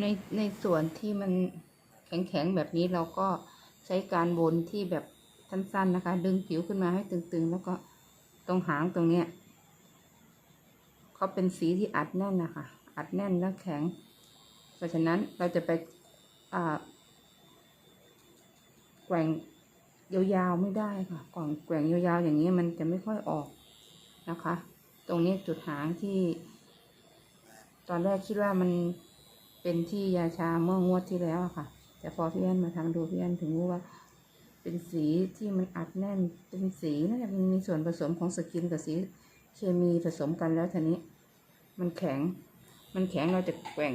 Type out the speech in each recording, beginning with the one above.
ในในส่วนที่มันแข็งๆแบบนี้เราก็ใช้การวนที่แบบสั้นๆนะคะ ดึงผิวขึ้นมาให้ตึงๆ แล้วก็ตรงหางตรงเนี้ยเขาเป็นสีที่อัดแน่นนะคะ อัดแน่นและแข็ง เพราะฉะนั้นเราจะไปอ่าแกว่งยาวๆไม่ได้ค่ะก่อนแกว่งยาวๆอย่างนี้มันจะไม่ค่อยออกนะคะ ตรงนี้จุดหางที่ ตอนแรกคิดว่ามัน เป็นที่ยาชาเมื่องวดที่แล้วอะค่ะ แต่พอพี่แอนมาทำดูพี่แอนถึงรู้ว่า เป็นสีที่มันอัดแน่นเป็นสีน่าจะมีส่วนผสมของสกินกับสีเคมีผสมกันแล้วทีนี้ มันแข็ง มันแข็งเราจะแกว่ง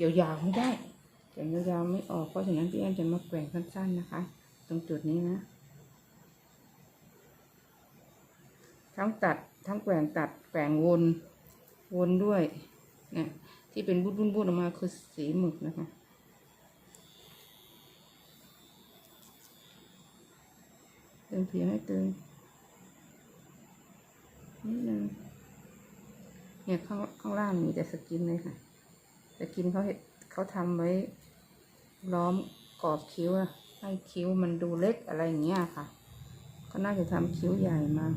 ยาวๆไม่ได้แกว่งยาวๆไม่ออกเพราะฉะนั้นพี่แอนจะมาแกว่งสั้นๆนะคะ ตรงจุดนี้นะทั้งตัดทั้งแกว่งตัดแกว่งวนวนด้วยเนี่ย ที่เป็นบุดบุดบุดออกมาคือสีหมึกนะคะ เตึงผิวให้เตึงนิดนึงเนี่ยข้างข้างล่างมีแต่สกินเลยค่ะ สกินเขาเห็นเขาทำไว้ล้อมกรอบคิ้วอะให้คิ้วมันดูเล็กอะไรอย่างเงี้ยค่ะเขาน่าจะทำคิ้วใหญ่มา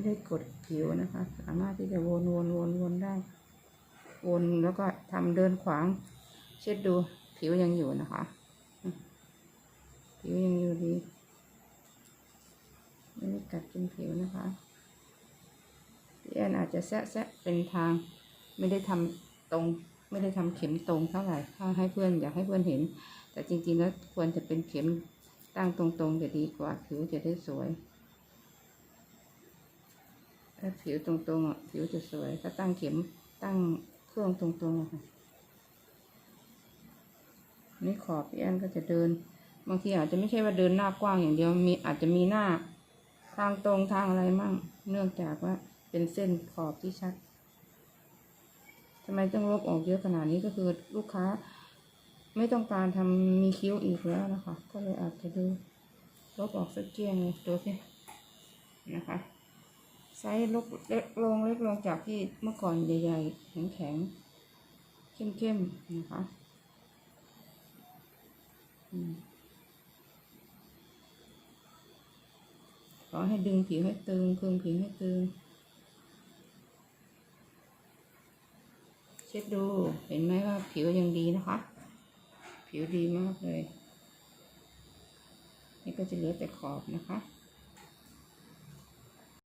ไม่ได้กดผิวนะคะ สามารถที่จะวนวนวนวนได้ วนแล้วก็ทำเดินขวาง เช็ดดูผิวยังอยู่นะคะ ผิวยังอยู่ดีไม่ได้กัดกินผิวนะคะพี่แอนอาจจะแซะแซะเป็นทาง ไม่ได้ทำตรง ไม่ได้ทำเข็มตรงเท่าไหร่ถ้าให้เพื่อนอยากให้เพื่อนเห็น แต่จริงๆแล้วควรจะเป็นเข็มตั้งตรงๆจะดีกว่าผิวจะได้สวย ถ้าผิวตรงๆอะผิวจะสวย ถ้าตั้งเข็มตั้งเครื่องตรงๆอะค่ะนี่ขอบพี่แอนก็จะเดิน บางทีอาจจะไม่ใช่ว่าเดินหน้ากว้างอย่างเดียวมีอาจจะมีหน้า ทางตรงทางอะไรมั่ง เนื่องจากว่าเป็นเส้นขอบที่ชัดทำไมต้องลบออกเยอะขนาดนี้ก็คือลูกค้า ไม่ต้องการทำมีคิ้วอีกแล้วนะคะ ก็เลยอาจจะดูลบออกสักเกี้ยงเลยดูสินะคะ ไซส์ลกเล็กลงเล็กลงจากที่เมื่อก่อนใหญ่ ๆ แข็งๆ เข้มๆ นะคะขอให้ดึงผิวให้ตึงเคืองผิวให้ตึง เช็ดดูเห็นไหมว่าผิวยังดีนะคะ ผิวดีมากเลย นี่ก็จะเหลือแต่ขอบนะคะ